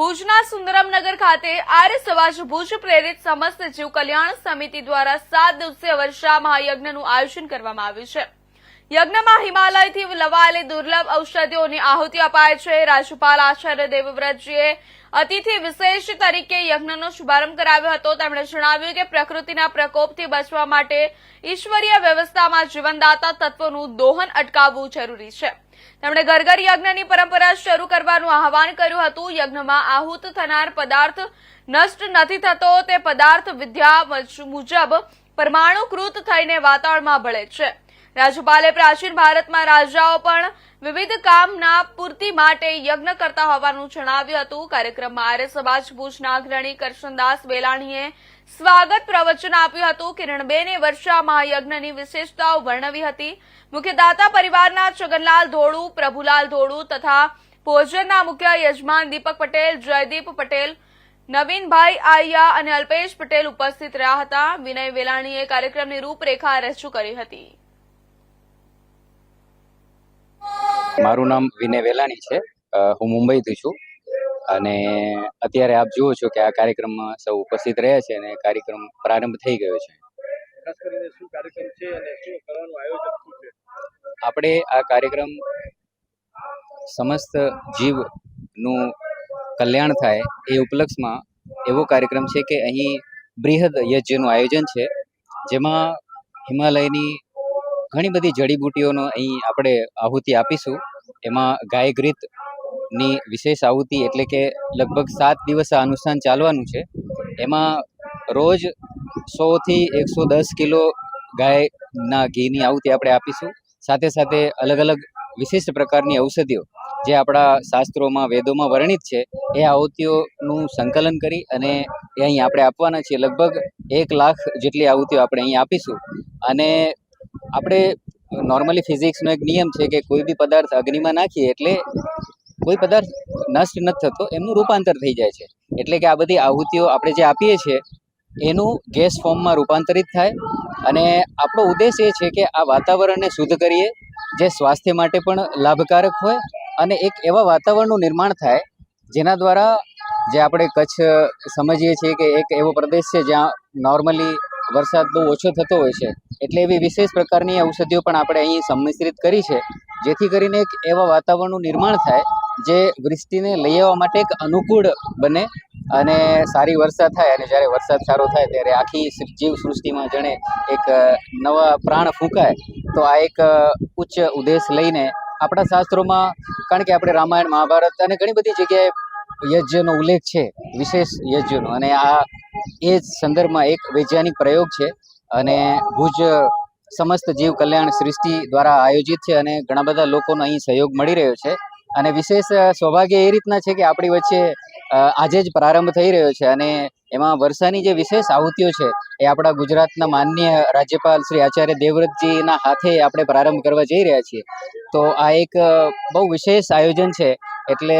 ભુજના સુંદરમનગર ખાતે આર્ય સમાજ ભુજ પ્રેરિત સમસ્ત જીવ કલ્યાણ સમિતિ દ્વારા સાત દિવસીય વર્ષા મહાયજ્ઞનું આયોજન કરવામાં આવ્યું છે. યજ્ઞમાં હિમાલયથી લવાયેલી દુર્લભ ઔષધિઓની આહુતિ અપાય છે. રાજ્યપાલ આચાર્ય દેવવ્રતજીએ અતિથિ વિશેષ તરીકે યજ્ઞનો શુભારંભ કરાવ્યો હતો. તેમણે જણાવ્યું કે પ્રકૃતિના પ્રકોપથી બચવા માટે ઈશ્વરીય વ્યવસ્થામાં જીવનદાતા તત્વોનું દોહન અટકાવવું જરૂરી છે. તેમણે ઘર ઘર યજ્ઞની પરંપરા શરૂ કરવાનું આહવાન કર્યું હતું. યજ્ઞમાં આહુત થનાર પદાર્થ નષ્ટ નથી થતો. તે પદાર્થ વિદ્યા મુજબ પરમાણુકૃત થઈને વાતાવરણમાં ભળે છે. રાજ્યપાલે પ્રાચીન ભારતમાં રાજાઓ પણ વિવિધ કામના પૂર્તિ માટે યજ્ઞ કરતા હોવાનું જણાવ્યું હતું. કાર્યક્રમમાં આર્ય સમાજ ભુજના અગ્રણી કરશનદાસ બેલાણીએ સ્વાગત પ્રવચન આપ્યું હતું. કિરણબેને વર્ષા મહાયજ્ઞની વિશેષતાઓ વર્ણવી હતી. મુખ્યદાતા પરિવારના છગનલાલ ધોળુ, પ્રભુલાલ ધોળુ તથા ભોજનના મુખ્ય યજમાન દીપક પટેલ, જયદીપ પટેલ, નવીનભાઈ આયા અને અલ્પેશ પટેલ ઉપસ્થિત રહ્યા હતા. વિનય વેલાણીએ કાર્યક્રમની રૂપરેખા રજૂ કરી હતી. મારું નામ વિનય વેલાણી છે. હું મુંબઈથી છું. અને અત્યારે આપ જુઓ છો કે આ કાર્યક્રમમાં સૌ ઉપસ્થિત રહ્યા છે અને કાર્યક્રમ પ્રારંભ થઈ ગયો છે. આપણે આ કાર્યક્રમ સમસ્ત જીવનું કલ્યાણ થાય એ ઉપલક્ષમાં એવો કાર્યક્રમ છે કે અહીં બૃહદ યજ્ઞનું આયોજન છે. જેમાં હિમાલયની ઘણી બધી જડીબુટીઓનો અહીં આપણે આહુતિ આપીશું. એમાં ગાય ઘૃતની વિશેષ આહુતિ એટલે કે લગભગ સાત દિવસ આ અનુષ્ઠાન ચાલવાનું છે. એમાં રોજ સોથી એકસો દસ કિલો ગાયના ઘીની આહુતિ આપણે આપીશું. સાથે સાથે અલગ અલગ વિશિષ્ટ પ્રકારની ઔષધિઓ જે આપણા શાસ્ત્રોમાં, વેદોમાં વર્ણિત છે, એ આહુતિઓનું સંકલન કરી અને એ અહીં આપણે આપવાના છીએ. લગભગ એક લાખ જેટલી આહુતિઓ આપણે અહીં આપીશું. અને આપણે નોર્મલી ફિઝિક્સનો એક નિયમ છે કે કોઈ બી પદાર્થ અગ્નિમાં નાખીએ એટલે કોઈ પદાર્થ નષ્ટ નથી થતો, એમનું રૂપાંતર થઈ જાય છે. એટલે કે આ બધી આહુતિઓ આપણે જે આપીએ છીએ, એનું ગેસ ફોર્મમાં રૂપાંતરિત થાય અને આપણો ઉદ્દેશ એ છે કે આ વાતાવરણને શુદ્ધ કરીએ, જે સ્વાસ્થ્ય માટે પણ લાભકારક હોય અને એક એવા વાતાવરણનું નિર્માણ થાય જેના દ્વારા જે આપણે કચ્છ સમજીએ છીએ કે એક એવો પ્રદેશ છે જ્યાં નોર્મલી વરસાદ બહુ ઓછો થતો હોય છે, એટલે એવી વિશેષ પ્રકારની ઔષધિઓ પણ આપણે અહીં સંમિશ્રિત કરી છે, જેથી કરીને એક એવા વાતાવરણનું નિર્માણ થાય, જે વૃષ્ટિને લઈ આવવા માટે એક અનુકૂળ બને અને સારી વરસાદ થાય અને જ્યારે વરસાદ સારો થાય ત્યારે આખી જીવ સૃષ્ટિમાં જણે એક નવા પ્રાણ ફૂંકાય, તો આ એક ઉચ્ચ ઉદ્દેશ લઈને આપણા શાસ્ત્રોમાં, કારણ કે આપણે રામાયણ, મહાભારત અને ઘણી બધી જગ્યાએ યજ્ઞનો ઉલ્લેખ છે, વિશેષ યજ્ઞનો અને આ એ સંદર્ભમાં એક વૈજ્ઞાનિક પ્રયોગ છે અને ભુજ સમસ્ત જીવ કલ્યાણ સૃષ્ટિ દ્વારા આયોજિત છે અને ઘણા બધા લોકોનો અહીં સહયોગ મળી રહ્યો છે. અને વિશેષ સૌભાગ્ય એ રીતના છે કે આપણી વચ્ચે આજે જ પ્રારંભ થઈ રહ્યો છે અને એમાં વર્ષાની જે વિશેષ આહુતિઓ છે એ આપણા ગુજરાતના માન્ય રાજ્યપાલ શ્રી આચાર્ય દેવવ્રતજીના હાથે આપણે પ્રારંભ કરવા જઈ રહ્યા છીએ. તો આ એક બહુ વિશેષ આયોજન છે એટલે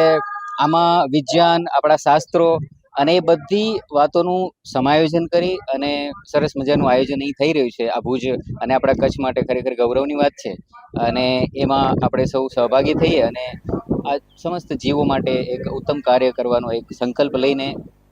આમાં વિજ્ઞાન, આપણા શાસ્ત્રો અને એ બધી વાતોનું સમાયોજન કરી અને સરસ મજાનું આયોજન અહીં થઈ રહ્યું છે આ ભુજ અને આપણા કચ્છ માટે ખરેખર ગૌરવની વાત છે. અને એમાં આપણે સૌ સહભાગી થઈએ અને આ સમસ્ત જીવો માટે એક ઉત્તમ કાર્ય કરવાનો એક સંકલ્પ લઈને